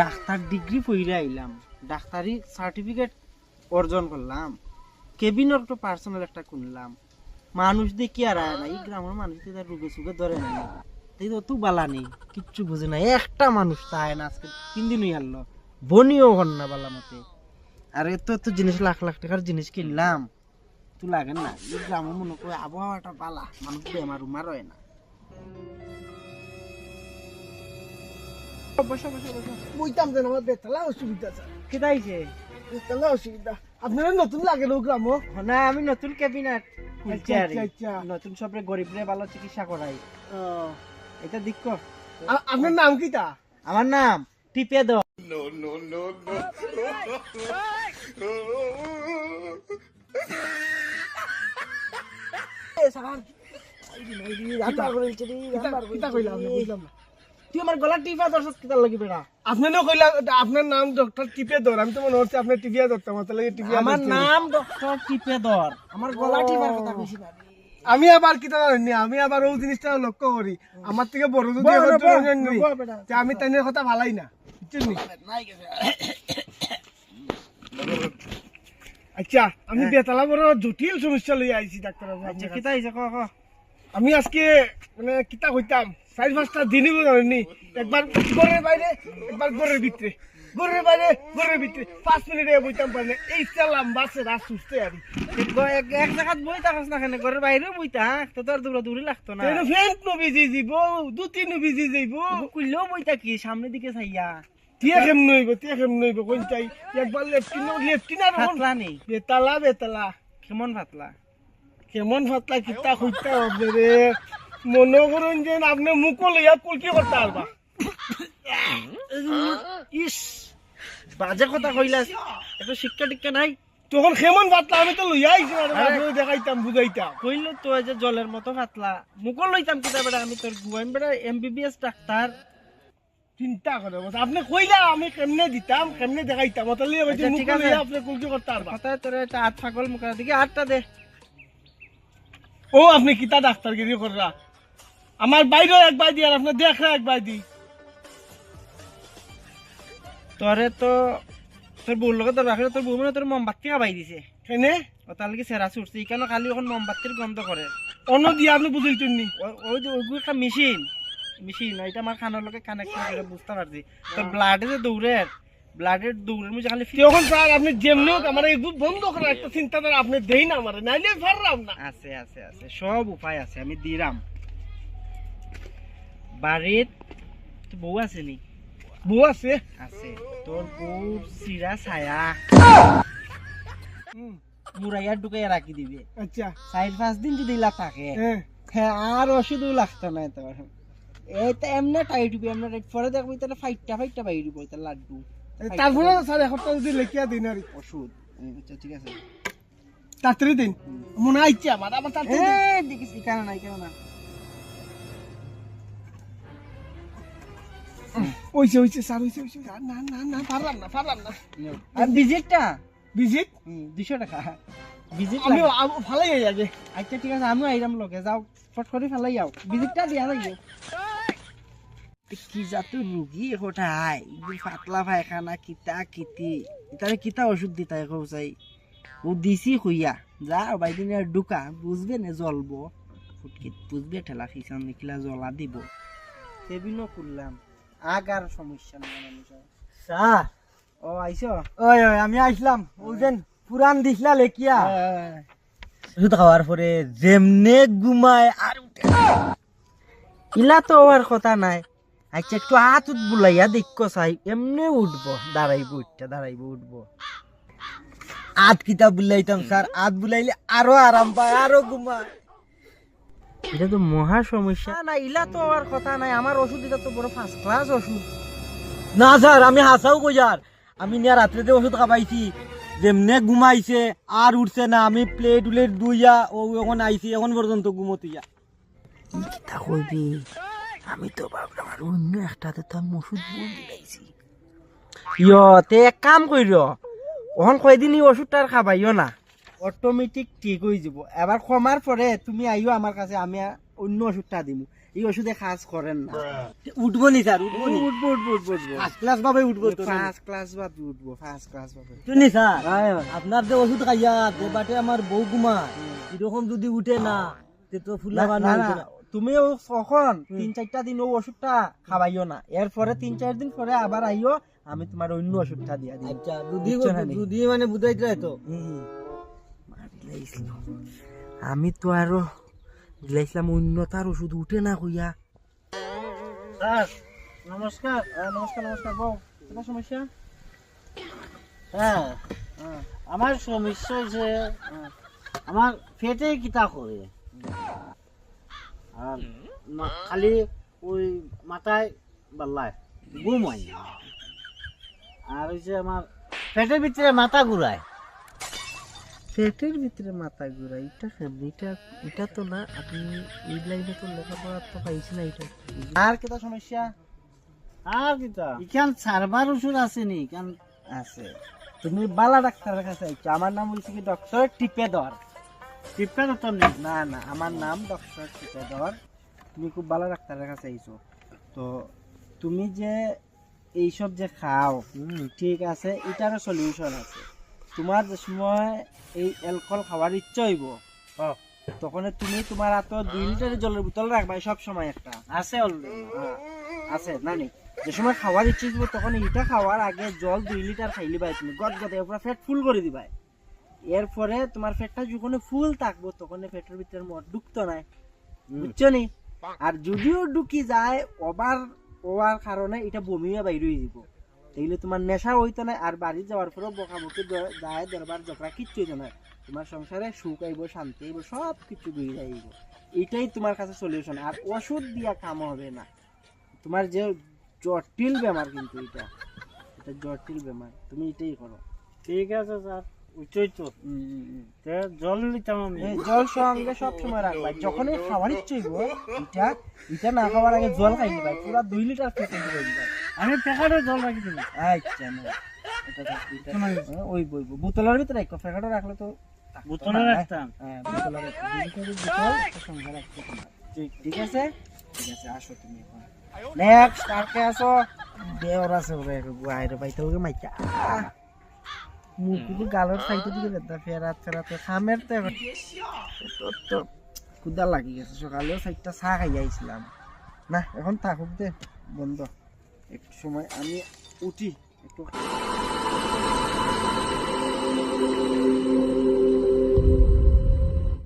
Doctor degree পড়ে আইলাম। ডাক্তারি সার্টিফিকেট অর্জন করলাম। কেবিনের একটা পার্সোনাল একটা কিনলাম মানুষ দেখি আর আয় না। এই গ্রামের মানুষ তো তার রুগে সুগে ধরে না তাই তো বালা নেই। কিচ্ছু বুঝে না একটা মানুষ তাই না আজকে। তিন দিন হয়ে গেল বনিও হন না বালা মতে। আর এত এত জিনিস, লাখ লাখ টাকার জিনিস কিনলাম। তু লাগে না। এই গ্রামের মনে করে আবহাওয়াটা বালা। মানুষ বেমার উমার হয় না। বসো বসো বসো। বইতাম যেন আমার বেতলা অসুবিধা স্যার। কেদাইছে বেতলা অসুবিধা। আপনারা নতুন লাগে লোক গ্রাম না আমি নতুন ক্যাবিনেট খুলছি আর। নতুন সবরে গরিবরে ভালো চিকিৎসা করাই। এটা দেখো আপনার নাম কি তা আমার নাম টিপে দ। কিতা কইলা? আপনি বুঝলাম না। তুই আমার গলা টিপা দর্শক কিতা লাগি বেড়া? আপনার কইলা আপনার নাম ডক্টর টিপে ধর আমি তো মনে হচ্ছে আপনার টিপিয়া ধরতাম আমার লাগে টিপিয়া আমার নাম ডক্টর টিপে দর আমার গলা টিপার কথা বেশি না আমি আবার কিতা জানি আমি আবার ওই জিনিসটা লক্ষ্য করি। আমার থেকে বড় যদি। তে আমি তাই কথা ভালাই না আচ্ছা আমি বেতালা বড় জটিল সমস্যা লই আইছি ডাক্তার আচ্ছা ক ক। আমি আজকে মানে কিতা কইতাম? চার পাঁচটা দিনই জানি একবার ঘরের বাইরে একবার ঘরের ভিতরে। ঘরের বাইরে ঘরের ভিতরে। পাঁচ মিনিটে বইতাম পারে এই চালাম বাসে রাত সুস্থ আর এক জায়গাত বই থাকস না কেন? ঘরের বাইরেও বই থাক তো তোর দূরা দূরে লাগতো না। ফ্রেন্ড নবী যাইব দু তিন নবী যাইব। কুইলেও বই থাকি সামনের দিকে চাইয়া তিয়া কেম নইব তিয়া কেম নইব কোন চাই একবার লেফটিন লেফটিন আর ফাতলা নেই। বেতালা বেতালা। কেমন ফাতলা? কেমন ফাতলা কিতা কইতা হবে রে? মনে করুন যে আপনি মুখ লইয়া কুলকি করতে পারবা। ইস বাজে কথা কইলাস। এত শিক্ষা টিক্ষা নাই? তখন ফাতলা আমি তো লইয়া আইছি দেখাইতাম বুঝাইতাম। কইল তো যে জলের মতো ফাতলা মুকল লইতাম কিতা বেটা আমি তোর গুয়াইম বেটা এমবিবিএস ডাক্তার। চিন্তা করে বস আপনি কইলা আমি কেমনে দিতাম কেমনে দেখাইতাম তাহলে ওই যে আচ্ছা, মুখ লইয়া আপনি কুলকি করতে পারবা। কথা তোর একটা আট ফাগল মুখের দিকে আটটা দে। ও আপনি কিতা ডাক্তারগিরি কররা আমার বাইরেও একবার দি আর আপনি দেখরা একবার দি তোরে তো তোর বউর লগে তোর রাখলে তোর বউ মানে তোর মোমবাতি খাবাই দিছে। কেনে? ও তার লাগি সেরা ছুটছে ইকানো খালি এখন মোমবাতির গন্ধ করে। অন্য দিয়া আপনি নি ও- ওই যে ওইগুলো একটা মেশিন মেশিন ওইটা আমার খানোর লগে কানেক্ট করে বুঝতে পারছি। তোর ব্লাডে যে দৌড়ে ব্লাডের দৌড়ের মধ্যে খালি তখন স্যার আপনি যেমনি হোক আমার এই বন্ধ করার একটা চিন্তাধারা আপনি দেই না আমার নাইলে পারলাম না। আছে আছে আছে সব উপায় আছে আমি দিরাম। বাড়িত বউ আছে নি? বউ আছে? আছে। তোর বউ চিরা ছায়া। মুরাইয়া ঢুকাইয়া রাখি দিবে। আচ্ছা। চার পাঁচ দিন যদি থাকে হ্যাঁ আর ওষুধও লাগতো না তোর এই তো এমনি টাইট এমনি টাইট। পরে দেখবি তাহলে ফাইটটা ফাইটটা বাইর হইব তার লাড্ডু। তারপরে স্যার একটা যদি লেখিয়া দিন আর ওষুধ। আচ্ছা ঠিক আছে। তাড়াতাড়ি দিন। মনে আইছে আমার তাড়াতাড়ি দিন। দেখিস এখানে নাই কেন না ওইছে ওইছে স্যার ওইছে ওইছে না না না পারলাম না পারলাম না। আর ভিজিটটা? ভিজিট? দুশো টাকা। ভিজিট আমি ভালোই হয়ে যাবে আচ্ছা ঠিক আছে আমিও আইরাম লগে। যাও ফট করে ফেলাই যাও ভিজিটটা দিয়া লাগিও কি জাতো রুগী কোথায় পাতলা পায়খানা কিতা কিতি। তারে কিতা ওষুধ দিতা এখন চাই ও দিছি কইয়া যা বাইদিন ঢুকা বুঝবে না জ্বলবো? ফুটকিত বুঝবে ঠেলা খিসান নিখিলা জ্বলা দিব। সেবিনও করলাম আগার সমস্যা নেই মানুষের স্যার। ও আইস ওই ওই আমি আসলাম ওইদিন পুরান দিছিলা লেখিয়া। ওষুধ খাওয়ার পরে যেমনে ঘুমায় আর ইলা তো আর কথা নাই। আচ্ছা একটু হাত উঠ বুলাইয়া দেখো চাই এমনি উঠবো দাঁড়াইবো উঠটা দাঁড়াইবো উঠবো। আত কিতাব বুলাইতাম স্যার। আত বুলাইলে আরও আরাম পায় আরও ঘুমায়। এটা তো মহা সমস্যা। না ইলা তো আর কথা নাই। আমার ওষুধ এটা তো বড় ফার্স্ট ক্লাস ওষুধ। না স্যার আমি হাসাও কইয়ার আমি নিয়া রাত্রেতে ওষুধ খাবাইছি। যেমনে ঘুমাইছে আর উঠছে না। আমি প্লেট উলেট দুইয়া ও এখন আইছি এখন পর্যন্ত ঘুমতিয়া কিতা কইবি? আমি তো ভাবলাম আর অন্য একটাতে তো আমি ওষুধ বল দিলাইছি। ইয় তে এক কাম কইর ওহন কয়দিন এই ওষুধটা আর খাবাইও না। অটোমেটিক ঠিক হয়ে যাব। এবার কমার পরে তুমি আইও আমার কাছে আমি অন্য ওষুধটা দিমু। এই ওষুধে কাজ করেন না। উঠবো নি স্যার উঠবো নি? উঠবো উঠবো উঠবো উঠবো। ফার্স্ট ক্লাস ভাবে উঠবো ফার্স্ট ক্লাস বাদ উঠবো ফার্স্ট ক্লাস পাবে শুনি স্যার আপনার যে ওষুধ খাইয়া যে বাটে আমার বউ কুমা এরকম যদি উঠে না তে তো ফুলা না। তুমি ও কখন তিন চারটা দিন ও ওষুধটা খাওয়াইও না। এরপরে তিন চার দিন পরে আবার আইও আমি তোমার অন্য ওষুধটা দিয়া দিই আচ্ছা দুধি মানে বুঝাইতে তো। আমি তো আরও দিলাইছিলাম অন্য তার ওষুধ, উঠে না কইয়া। স্যার, নমস্কার নমস্কার নমস্কার, বউ কোনো সমস্যা? হ্যাঁ হ্যাঁ আমার সমস্যা হয়েছে আমার পেটে কিতা করে। খালি ওই মাথায় বাল্লায়, ঘুম হয়। আর হচ্ছে আমার পেটের ভিতরে মাথা ঘুরায়। পেটের ভিতরে মাথা ঘুরা এটা কেন এটা এটা তো না আপনি এই লাইনে তো লেখাপড়া তো পাইছি না এটা আর কেটা সমস্যা? আর কিতা? ইখান সারবার ওষুধ আসেনি কারণ আছে। তুমি বালা ডাক্তারের কাছে আইছো। আমার নাম হইছে কি ডক্টর টিপেদর। টিপটা তো নেই? না না আমার নাম ডক্টর টিপেদর। তুমি খুব ভালো ডাক্তারের কাছে আইছো। তো তুমি যে এইসব যে খাও হুম, ঠিক আছে এটারও সলিউশন আছে। তোমার যে সময় এই অ্যালকোহল খাওয়ার ইচ্ছা হইব হ্যাঁ। তখন তুমি তোমার হাতে দুই লিটার জলের বোতল রাখবা সব সময় একটা। আছে অলরেডি হ্যাঁ, আছে না যে সময় খাওয়ার ইচ্ছে হইব তখন এটা খাওয়ার আগে জল দুই লিটার খাইলি ভাই তুমি গদ গদ এরপর ফ্যাট ফুল করে দিবাই এরপরে তোমার ফ্যাটটা যখন ফুল থাকব তখন ফ্যাটের ভিতরে মদ ঢুকতো নাই বুঝছ নি? আর যদিও ঢুকি যায় ওভার ওভার কারণে এটা বমিয়ে বাইরে হয়ে যাব তাইলে তোমার নেশা হইতো না আর বাড়ি যাওয়ার পরেও বকাবকি দ- যায় দরবার ঝগড়া কিচ্ছু হইতো না। তোমার সংসারে সুখ আইব শান্তি আইব সব কিছু ঘুরে যাইব এটাই তোমার কাছে সলিউশন আর ওষুধ দিয়া কাম হবে না। তোমার যে জটিল বেমার কিন্তু এটা এটা জটিল বেমার তুমি এটাই করো। ঠিক আছে স্যার তো। জল নিতাম আমি। জল সঙ্গে সব সময় রাখবা। যখনই খাওয়ার ইচ্ছে হইব এটা এটা না খাওয়ার আগে জল খাই নিবা পুরা দুই লিটার খেতে দিবা আমি প্যাকেটে জল রাখি দিই আচ্ছা না। হ্যাঁ, ওই বই। বোতলের ভিতরে রাখো প্যাকেটে রাখলে তো বোতলে রাখতাম। হ্যাঁ বোতলে। ঠিক ঠিক আছে? ঠিক আছে আসো তুমি এখন। নেক্সট আর কে আসো? দেওর আছে ওরে মাইকা। গালের দিকে ফেরাত ফেরাতে খামের তো এবার। তো তো কুদা লাগি গেছে সকালেও সাইডটা চা খাই আইছিলাম না এখন থাকুক দে বন্ধ। একটু সময় আমি উঠি একটু।